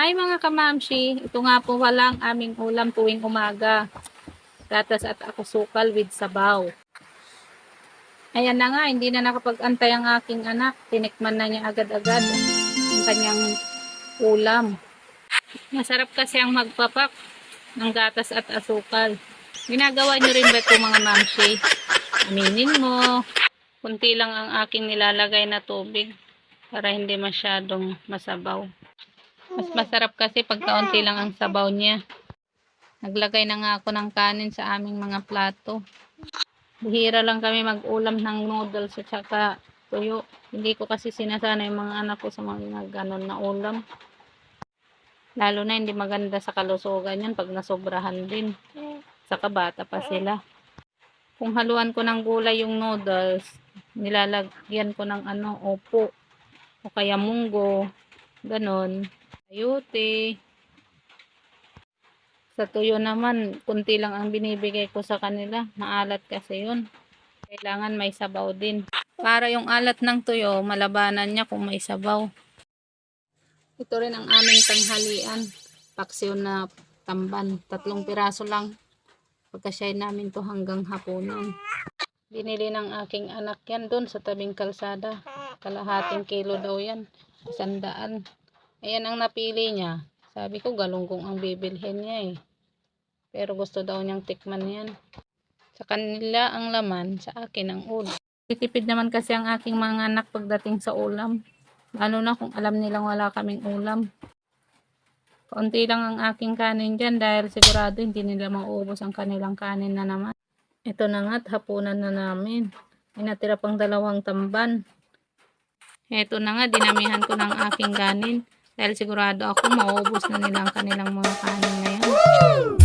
Hi mga kamamshi, ito nga po walang aming ulam tuwing umaga. Gatas at ako sukal with sabaw. Ayan na nga, hindi na nakapag-antay ang aking anak. Tinikman na niya agad-agad ang kanyang ulam. Masarap kasi ang magpapak ng gatas at asukal. Ginagawa niyo rin ba ito mga mamshi? Aminin mo. Kunti lang ang aking nilalagay na tubig para hindi masyadong masabaw. Mas masarap kasi pag kaunti lang ang sabaw niya. Naglagay na nga ako ng kanin sa aming mga plato. Bihira lang kami mag-ulam ng noodles at saka tuyo. Hindi ko kasi sinasana yung mga anak ko sa mga ganon na ulam. Lalo na hindi maganda sa kalusugan yan pag nasobrahan din. Saka bata pa sila. Kung haluan ko ng gulay yung noodles, nilalagyan ko ng ano, opo. O kaya munggo. Ganon. Ayuti. Sa tuyo naman, kunti lang ang binibigay ko sa kanila. Maalat kasi yun. Kailangan may sabaw din. Para yung alat ng tuyo, malabanan niya kung may sabaw. Ito rin ang aming tanghalian. Paksiw na tamban. Tatlong piraso lang. Pagkasyay namin to hanggang hapunan. Binili ng aking anak yan doon sa tabing kalsada. Kalahating kilo daw yan. Sandaan. Ayan ang napili niya. Sabi ko galunggong ang bibilhin niya eh. Pero gusto daw niyang tikman yan. Sa kanila ang laman, sa akin ang ulam. Titipid naman kasi ang aking mga anak pagdating sa ulam. Lalo na kung alam nilang wala kaming ulam. Kaunti lang ang aking kanin dyan dahil sigurado hindi nila mauubos ang kanilang kanin na naman. Ito na nga't hapunan na namin. May natira pang dalawang tamban. Ito na nga, dinamihan ko ng aking kanin. Dahil sigurado ako mauubos na nila ang kanilang mga kanin ngayon.